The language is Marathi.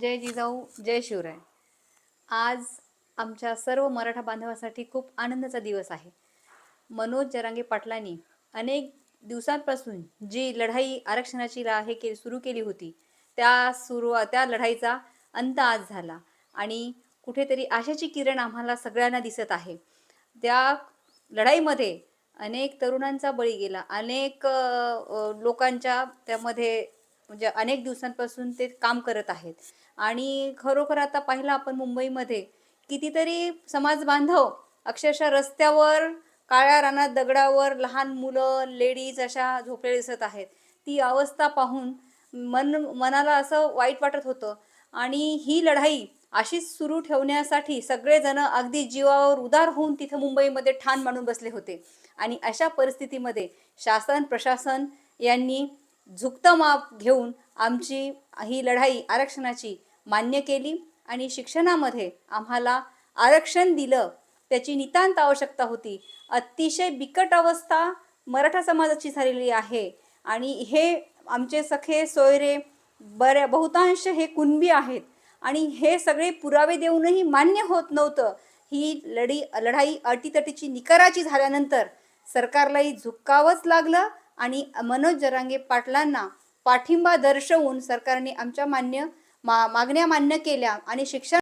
जय जिजाऊ जय शिवराय. आज आमच्या सर्व मराठा बांधवासाठी खूप आनंदाचा दिवस आहे. मनोज जरांगे पाटलांनी अनेक दिवसांपासून जी लढाई आरक्षणाची ला हे के सुरू केली होती त्या सुरू त्या लढाईचा अंत आज झाला. आणि कुठेतरी आशाची किरण आम्हाला सगळ्यांना दिसत आहे. त्या लढाईमध्ये अनेक तरुणांचा बळी गेला. अनेक लोकांच्या त्यामध्ये म्हणजे अनेक दिवसांपासून ते काम करत आहेत. आणि खरोखर आता पाहिलं आपण मुंबईमध्ये कितीतरी समाज बांधव अक्षरशः रस्त्यावर काळ्या रानात दगडावर लहान मुलं लेडीज अशा झोपलेल्या दिसत आहेत. ती अवस्था पाहून मन मनाला असं वाईट वाटत होतं. आणि ही लढाई अशीच सुरू ठेवण्यासाठी सगळेजण अगदी जीवावर उदार होऊन तिथं मुंबईमध्ये ठाण मांडून बसले होते. आणि अशा परिस्थितीमध्ये शासन प्रशासन यांनी झुकतं माप घेऊन आमची ही लढाई आरक्षणाची मान्य केली आणि शिक्षणामध्ये आम्हाला आरक्षण दिलं. त्याची नितांत आवश्यकता होती. अतिशय बिकट अवस्था मराठा समाजाची झालेली आहे. आणि हे आमचे सखे सोयरे बऱ्या बहुतांश हे कुणबी आहेत. आणि हे सगळे पुरावे देऊनही मान्य होत नव्हतं. ही लढी लढाई अटीतटीची निकराची झाल्यानंतर सरकारलाही झुकावंच लागलं. आणि मनोज जरांगे पाटलांना पाठिंबा दर्शवून सरकारने आमच्या मान्य मा मागण्या मान्य केल्या आणि शिक्षण